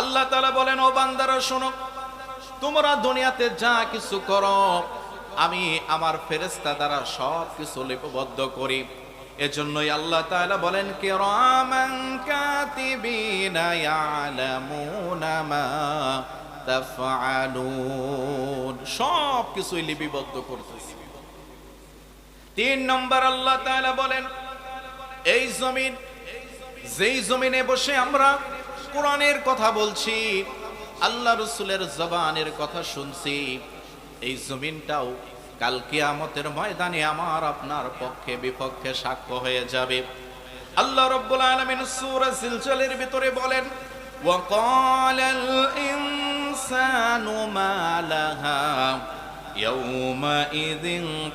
আল্লাহ তালা বলেন, ও বান্দারা, শোনো, তোমরা দুনিয়াতে যা কিছু করো, আমি আমার ফেরেস্তা দ্বারা সব কিছু লিপিবদ্ধ করি। এজন্যই আল্লাহ তাআলা বলেন, কিরামান কাতিবিনা ইয়ালামুনা মা তাফআলুন। সব কিছুই লিপিবদ্ধ করতেছি। তিন নম্বর আল্লাহ তাআলা বলেন, এই জমিন, যেই জমিনে বসে আমরা কোরআনের কথা বলছি আল্লাহ রসুলের জবানের কথা শুনছি এই জমিনটাও কাল কিয়ামতের ময়দানে আমার আপনার পক্ষে বিপক্ষে সাক্ষ্য হয়ে যাবে আল্লাহ রব্বুল আলামিন সূরা সিলসিলের ভিতরে বলেন وقال الإنسان ما لها يومئذ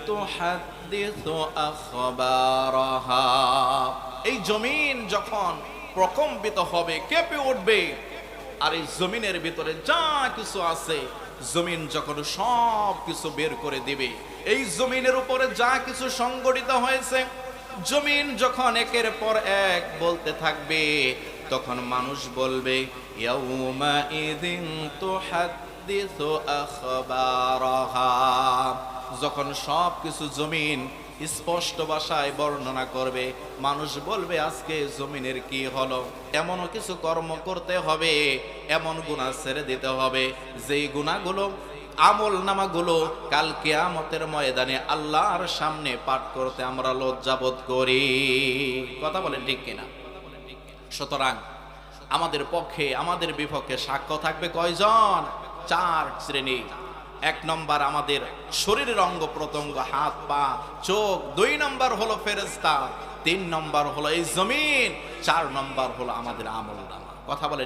تحدث أخبارها এই জমিন যখন প্রকম্পিত হবে, কেঁপে উঠবে। আর এই জমিনের ভিতরে যা কিছু আছে, জমিন যখন সব কিছু বের করে দিবে, এই জমিনের উপরে যা কিছু সংগঠিত হয়েছে, জমিন যখন একের পর এক বলতে থাকবে, তখন মানুষ বলবে ইয়াউমা ইদিন তুহাদ্দিসু যখন সব কিছু জমিন স্পষ্ট ভাষায় বর্ণনা করবে, মানুষ বলবে, আজকে জমিনের কি হলো? এমনও কিছু কর্ম করতে হবে, এমন গুণা ছেড়ে দিতে হবে। যেই গুণাগুলো আমল নামাগুলো কাল কিয়ামতের ময়দানে আল্লাহর সামনে পাঠ করতে আমরা লজ্জাবোধ করি। কথা বলেন ঠিক কিনা? সুতরাং আমাদের পক্ষে, আমাদের বিপক্ষে সাক্ষ্য থাকবে কয়জন? চার শ্রেণি। এক নম্বর আমাদের শরীরের অঙ্গ প্রত্যঙ্গ, হাত, পা, চোখ, দুই নম্বর হলো ফেরেস্তা তিন নম্বর হলো এই জমিন, চার নম্বর হলো আমাদের আমল কথা বলে